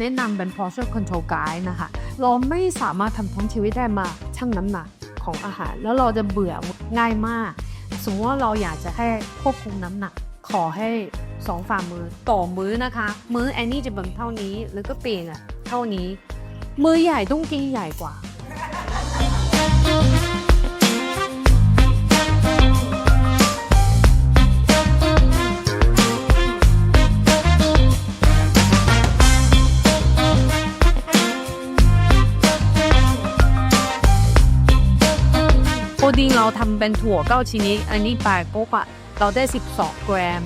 แนะนำเป็น portion control guide นะคะ เราไม่สามารถทำทั้งชีวิตได้มาชั่งน้ำหนักของอาหาร แล้วเราจะเบื่อง่ายมาก สมมติว่าเราอยากจะให้ควบคุมน้ำหนัก ขอให้สองฝ่ามือต่อมื้อนะคะ มื้อแอนนี่จะเบิ่งเท่านี้ แล้วก็เปลี่ยนอะเท่านี้ มือใหญ่ต้องกินใหญ่กว่า โปรตีนเราทำเป็นถั่วเก้าชนิดอันนี้ไปปุ๊บอะเราได้ 12 กรัม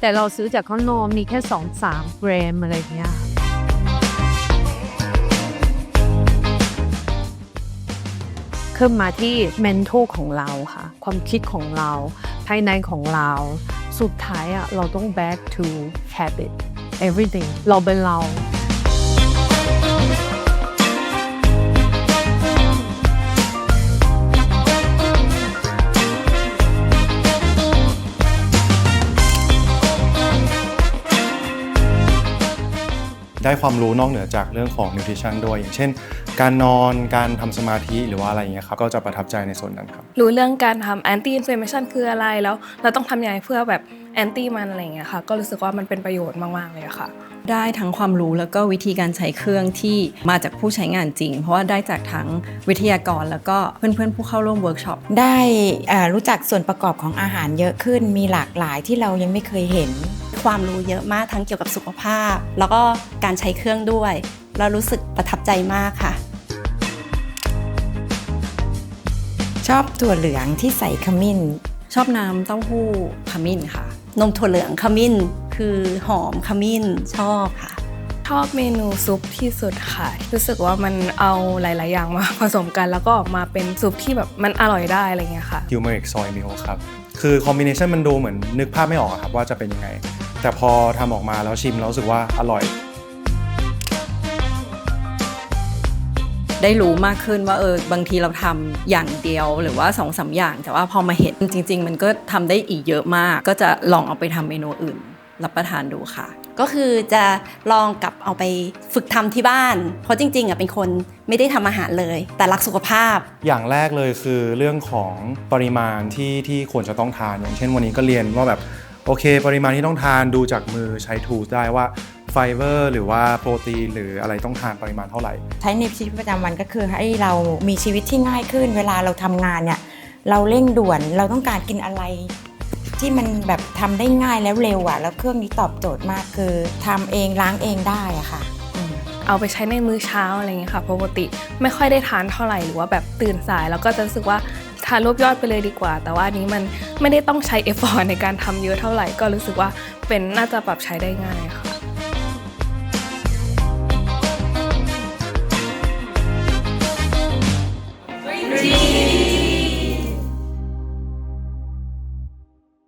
แต่เราซื้อจากข้างนอกมีแค่ 2 3 กรัมอะไรเงี้ยขึ้นมาที่ mental ของเราค่ะ ความคิดของเรา ภายในของเรา สุดท้ายอะเราต้อง back to habit everything เราเป็นเรา ได้ความรู้นอกเหนือจากเรื่องของ nutrition ด้วย อย่างเช่น การนอนการทำสมาธิหรือว่าอะไรอย่างเงี้ยครับก็จะประทับใจในส่วนนั้นครับรู้เรื่องการทำ anti inflammation คืออะไรแล้ว เราต้องทำยังไงเพื่อแบบ anti มันอะไรอย่างเงี้ยค่ะก็รู้สึกว่ามันเป็นประโยชน์มากๆเลยอะค่ะ ได้ทั้งความรู้แล้วก็วิธีการใช้เครื่องที่มาจากผู้ใช้งานจริง เพราะว่าได้จากทั้งวิทยากรแล้วก็เพื่อนๆผู้เข้าร่วมเวิร์กช็อปได้เอ่อรู้จักส่วนประกอบของอาหารเยอะขึ้นมีหลากหลายที่เรายังไม่เคยเห็น ความรู้เยอะมากทั้งเกี่ยวกับสุขภาพ แล้วก็การใช้เครื่องด้วย เรารู้สึกประทับใจมากค่ะ ชอบถั่วเหลืองที่ใส่ขมิ้น ชอบน้ำเต้าหู้ขมิ้นค่ะ นมถั่วเหลืองขมิ้น คือหอมขมิ้นชอบค่ะ ชอบเมนูซุปที่สุดค่ะ รู้สึกว่ามันเอาหลาย ๆ อย่างมาผสมกันแล้วก็ออกมาเป็นซุปที่แบบมันอร่อยได้อะไรเงี้ยค่ะ turmeric soy milk ครับ คือคอมบิเนชันมันดูเหมือนนึกภาพไม่ออกอะครับว่าจะเป็นยังไง แต่พอทำออกมาแล้วชิมแล้วรู้สึกว่าอร่อย ได้รู้มากขึ้นว่าเออบางทีเราทำอย่างเดียวหรือว่า2อสาอย่างแต่ว่าพอมาเห็นจริง ๆ มันก็ทำได้อีกเยอะมาก ก็จะลองเอาไปทำเมนูอื่น รับประทานดูค่ะ ก็คือจะลองกลับเอาไปฝึกทำที่บ้าน เพราะจริงๆอะเป็นคนไม่ได้ทำอาหารเลย แต่รักสุขภาพ อย่างแรกเลยคือเรื่องของปริมาณที่ที่ควรจะต้องทานอย่างเช่นวันนี้ก็เรียนว่าแบบ โอเค ปริมาณที่ต้องทานดูจากมือใช้ทูได้ว่าไฟเบอร์หรือว่าโปรตีนหรืออะไรต้องทานปริมาณเท่าไหร่ ใช้ในชีวิตประจำวันก็คือให้เรามีชีวิตที่ง่ายขึ้น เวลาเราทำงานเนี่ยเราเร่งด่วนเราต้องการกินอะไร ที่มันแบบทำได้ง่ายแล้วเร็วอะ่ะ แล้วเครื่องนี้ตอบโจทย์มากคือทำเองล้างเองได้อะค่ะอืมเอาไปใช้ในมื้อเช้าอะไรเงี้ยค่ะปกติไม่ค่อยได้ทานเท่าไหร่หรือว่าแบบตื่นสายแล้วก็จะรู้สึกว่า ค่ะรวบยอดไปเลยดีกว่า แต่ว่านนี้มันไม่ได้ต้องใช้เอฟฟอร์ในการทำเยอะเท่าไหร่ก็รู้สึกว่าเป็นน่าจะปรับใช้ได้ง่ายค่ะ